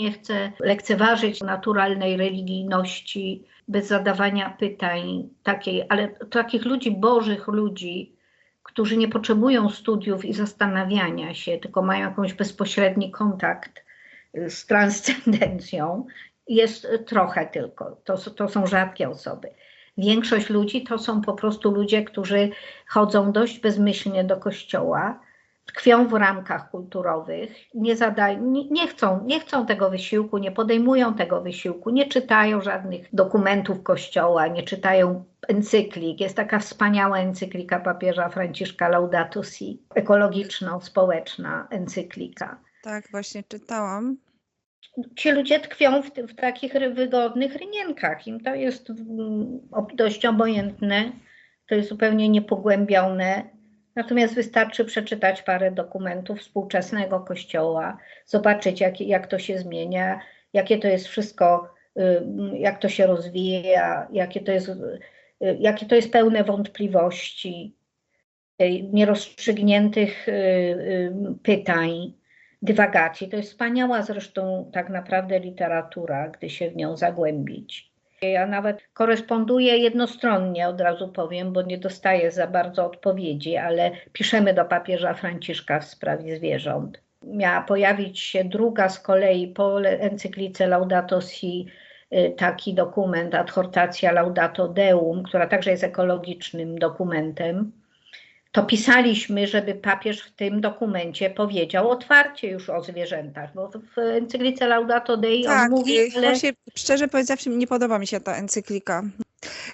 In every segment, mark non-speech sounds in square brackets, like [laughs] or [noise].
nie chce lekceważyć naturalnej religijności bez zadawania pytań takiej, ale takich ludzi, bożych ludzi, którzy nie potrzebują studiów i zastanawiania się, tylko mają jakąś bezpośredni kontakt z transcendencją, jest trochę tylko. To, to są rzadkie osoby. Większość ludzi to są po prostu ludzie, którzy chodzą dość bezmyślnie do kościoła, tkwią w ramkach kulturowych, nie, zadają, nie, nie, chcą, nie chcą tego wysiłku, nie podejmują tego wysiłku, nie czytają żadnych dokumentów kościoła, nie czytają encyklik. Jest taka wspaniała encyklika papieża Franciszka Laudato Si, ekologiczno-społeczna encyklika. Tak, właśnie czytałam ci ludzie tkwią w, w, takich wygodnych rynienkach. Im to jest mm, dość obojętne, to jest zupełnie niepogłębione. Natomiast wystarczy przeczytać parę dokumentów współczesnego kościoła, zobaczyć, jak, jak to się zmienia, jakie to jest wszystko, y, jak to się rozwija, jakie to jest, y, jakie to jest pełne wątpliwości, y, nierozstrzygniętych pytań dywagacji. To jest wspaniała zresztą tak naprawdę literatura, gdy się w nią zagłębić. Ja nawet koresponduję jednostronnie, od razu powiem, bo nie dostaję za bardzo odpowiedzi, ale piszemy do papieża Franciszka w sprawie zwierząt. Miała pojawić się druga z kolei po encyklice Laudato Si y, taki dokument, adhortacja Laudato Deum, która także jest ekologicznym dokumentem to pisaliśmy, żeby papież w tym dokumencie powiedział otwarcie już o zwierzętach, bo w encyklice Laudato Dei tak, on mówi... Ale... Właśnie, szczerze powiedziawszy, nie podoba mi się ta encyklika.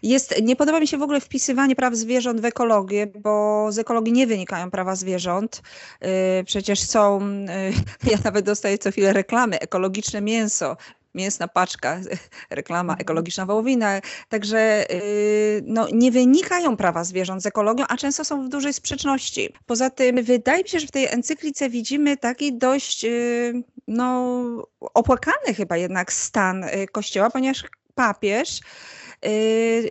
Jest, nie podoba mi się w ogóle wpisywanie praw zwierząt w ekologię, bo z ekologii nie wynikają prawa zwierząt. Yy, przecież są, yy, [laughs] ja nawet dostaję co chwilę reklamy, ekologiczne mięso, mięsna paczka, [laughs] reklama mhm. ekologiczna wołowina. Także y, no, nie wynikają prawa zwierząt z ekologią, a często są w dużej sprzeczności. Poza tym wydaje mi się, że w tej encyklice widzimy taki dość y, no, opłakany chyba jednak stan y, Kościoła, ponieważ papież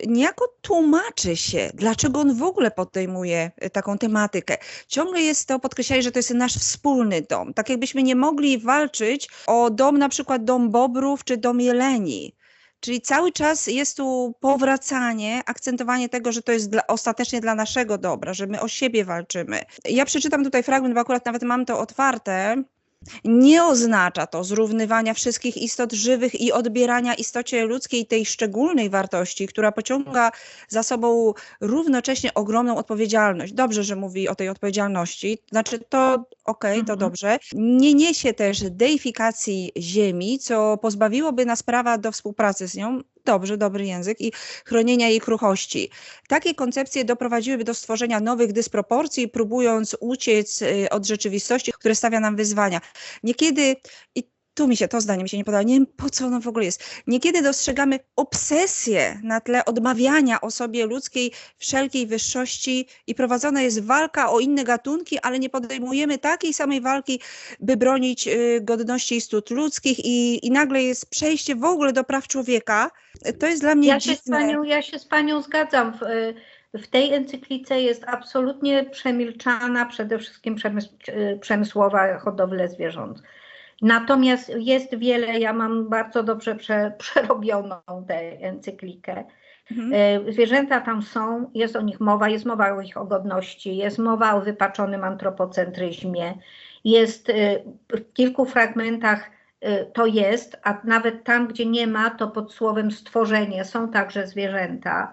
niejako tłumaczy się, dlaczego on w ogóle podejmuje y, taką tematykę. Ciągle jest to podkreślanie, że to jest nasz wspólny dom. Tak jakbyśmy nie mogli walczyć o dom, na przykład dom Bobrów czy dom Jeleni. Czyli cały czas jest tu powracanie, akcentowanie tego, że to jest dla, ostatecznie dla naszego dobra, że my o siebie walczymy. Ja przeczytam tutaj fragment, bo akurat nawet mam to otwarte. Nie oznacza to zrównywania wszystkich istot żywych i odbierania istocie ludzkiej tej szczególnej wartości, która pociąga za sobą równocześnie ogromną odpowiedzialność. Dobrze, że mówi o tej odpowiedzialności, znaczy to okej, okay, to mhm. dobrze. Nie niesie też deifikacji ziemi, co pozbawiłoby nas prawa do współpracy z nią, dobrze, dobry język i chronienia jej kruchości. Takie koncepcje doprowadziłyby do stworzenia nowych dysproporcji, próbując uciec y, od rzeczywistości, które stawia nam wyzwania. Niekiedy, i tu mi się to zdanie mi się nie podoba, nie wiem po co ono w ogóle jest. Niekiedy dostrzegamy obsesję na tle odmawiania osobie ludzkiej wszelkiej wyższości i prowadzona jest walka o inne gatunki, ale nie podejmujemy takiej samej walki, by bronić y, godności istot ludzkich i, i nagle jest przejście w ogóle do praw człowieka. To jest dla mnie ja się z panią, Ja się z panią zgadzam. W, w tej encyklice jest absolutnie przemilczana przede wszystkim przemysł, y, przemysłowa hodowla zwierząt. Natomiast jest wiele, ja mam bardzo dobrze prze, przerobioną tę encyklikę. Mhm. E, zwierzęta tam są, jest o nich mowa, jest mowa o ich godności, jest mowa o wypaczonym antropocentryzmie, jest e, w kilku fragmentach e, to jest, a nawet tam, gdzie nie ma, to pod słowem stworzenie są także zwierzęta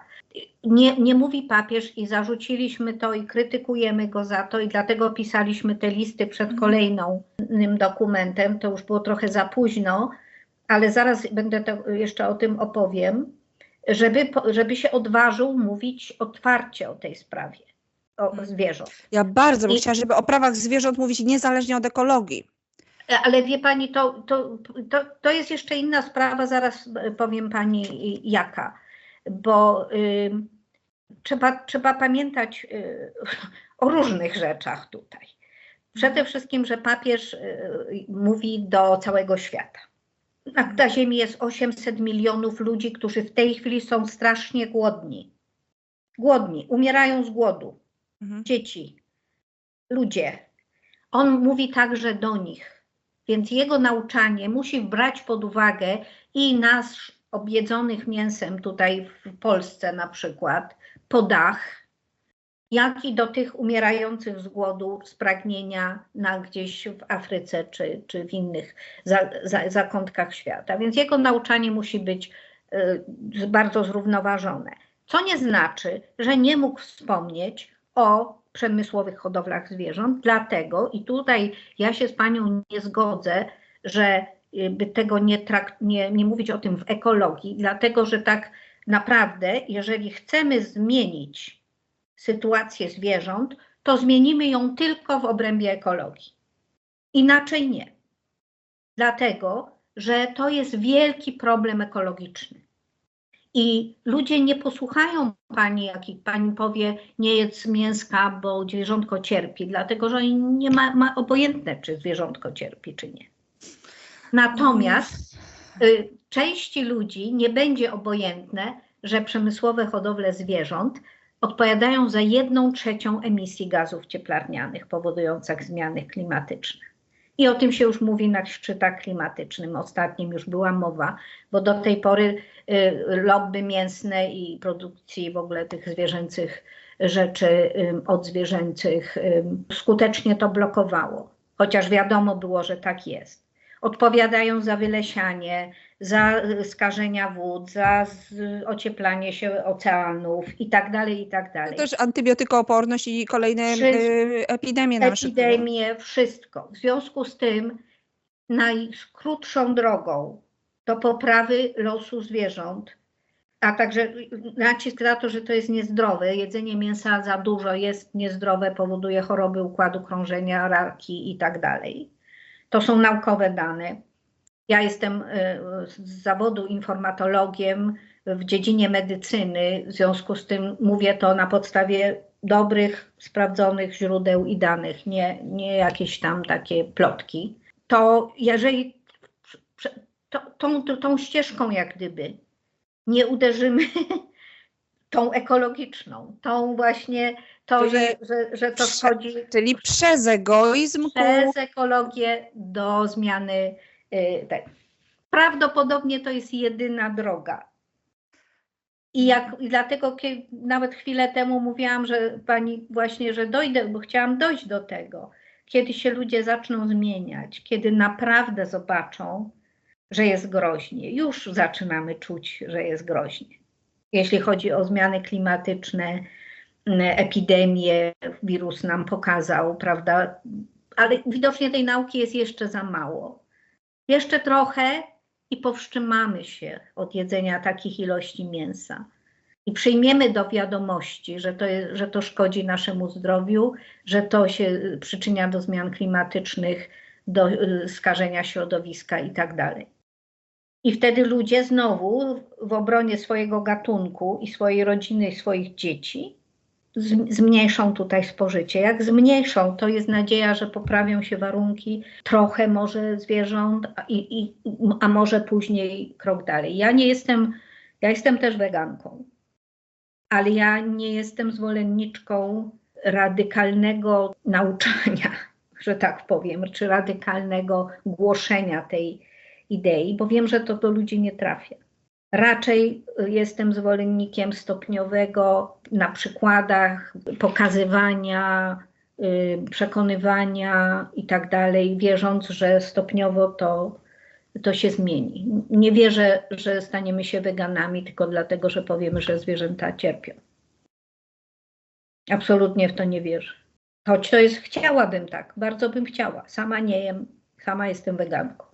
nie, nie mówi papież i zarzuciliśmy to i krytykujemy go za to i dlatego pisaliśmy te listy przed mhm. Kolejnym dokumentem. To już było trochę za późno, ale zaraz będę to, jeszcze o tym opowiem, żeby, żeby się odważył mówić otwarcie o tej sprawie, o mhm. zwierząt. Ja bardzo bym I, chciała, żeby o prawach zwierząt mówić niezależnie od ekologii. Ale wie pani, to, to, to, to jest jeszcze inna sprawa, zaraz powiem pani jaka bo y, trzeba, trzeba pamiętać y, [laughs] o różnych rzeczach tutaj. Przede wszystkim, że papież y, mówi do całego świata. Na, Ziemi jest 800 milionów ludzi, którzy w tej chwili są strasznie głodni. Głodni, umierają z głodu. Mhm. Dzieci, ludzie. On mówi także do nich. Więc jego nauczanie musi brać pod uwagę i nas objedzonych mięsem tutaj w Polsce na przykład, podach, jak i do tych umierających z głodu, z pragnienia na gdzieś w Afryce czy, czy w innych za, za, zakątkach świata. Więc jego nauczanie musi być y, bardzo zrównoważone. Co nie znaczy, że nie mógł wspomnieć o przemysłowych hodowlach zwierząt, dlatego i tutaj ja się z panią nie zgodzę, że by tego nie, trakt, nie, nie mówić o tym w ekologii, dlatego że tak naprawdę, jeżeli chcemy zmienić sytuację zwierząt, to zmienimy ją tylko w obrębie ekologii. Inaczej nie. Dlatego, że to jest wielki problem ekologiczny. I ludzie nie posłuchają pani, jak pani powie, nie jedz mięska, bo zwierzątko cierpi, dlatego że nie ma, ma obojętne, czy zwierzątko cierpi, czy nie. Natomiast y, części ludzi nie będzie obojętne, że przemysłowe hodowle zwierząt odpowiadają za jedną trzecią emisji gazów cieplarnianych powodujących zmiany klimatyczne. I o tym się już mówi na szczytach klimatycznym. Ostatnim już była mowa, bo do tej pory y, lobby mięsne i produkcji w ogóle tych zwierzęcych rzeczy y, odzwierzęcych skutecznie to blokowało. Chociaż wiadomo było, że tak jest odpowiadają za wylesianie, za skażenia wód, za ocieplanie się oceanów i tak dalej, i tak dalej. To też antybiotykooporność i kolejne y, epidemie na Epidemie, wszystko. W związku z tym najkrótszą drogą do poprawy losu zwierząt, a także nacisk na to, że to jest niezdrowe, jedzenie mięsa za dużo jest niezdrowe, powoduje choroby układu krążenia, raki i tak dalej to są naukowe dane. Ja jestem y, z zawodu informatologiem w dziedzinie medycyny, w związku z tym mówię to na podstawie dobrych, sprawdzonych źródeł i danych, nie, nie jakieś tam takie plotki. To jeżeli to, tą, tą ścieżką jak gdyby nie uderzymy [laughs] tą ekologiczną, tą właśnie to, Czyli że, że, że to wchodzi Czyli przez egoizm przez ekologię do zmiany. y, tej. Prawdopodobnie to jest jedyna droga. I, jak, I dlatego nawet chwilę temu mówiłam, że pani właśnie, że dojdę, bo chciałam dojść do tego, kiedy się ludzie zaczną zmieniać, kiedy naprawdę zobaczą, że jest groźnie. Już zaczynamy czuć, że jest groźnie. Jeśli chodzi o zmiany klimatyczne, epidemię, wirus nam pokazał, prawda? Ale widocznie tej nauki jest jeszcze za mało. Jeszcze trochę i powstrzymamy się od jedzenia takich ilości mięsa. I przyjmiemy do wiadomości, że to, jest, że to szkodzi naszemu zdrowiu, że to się przyczynia do zmian klimatycznych, do y, skażenia środowiska i tak dalej. I wtedy ludzie znowu w obronie swojego gatunku i swojej rodziny i swoich dzieci zmniejszą tutaj spożycie. Jak zmniejszą, to jest nadzieja, że poprawią się warunki trochę może zwierząt, a, i, i, a może później krok dalej. Ja nie jestem, ja jestem też weganką, ale ja nie jestem zwolenniczką radykalnego nauczania, [laughs] że tak powiem, czy radykalnego głoszenia tej idei, bo wiem, że to do ludzi nie trafia. Raczej jestem zwolennikiem stopniowego na przykładach pokazywania, y, przekonywania i tak dalej, wierząc, że stopniowo to, to się zmieni. Nie wierzę, że staniemy się weganami tylko dlatego, że powiemy, że zwierzęta cierpią. Absolutnie w to nie wierzę. Choć to jest, chciałabym tak, bardzo bym chciała. Sama nie jem, sama jestem weganką.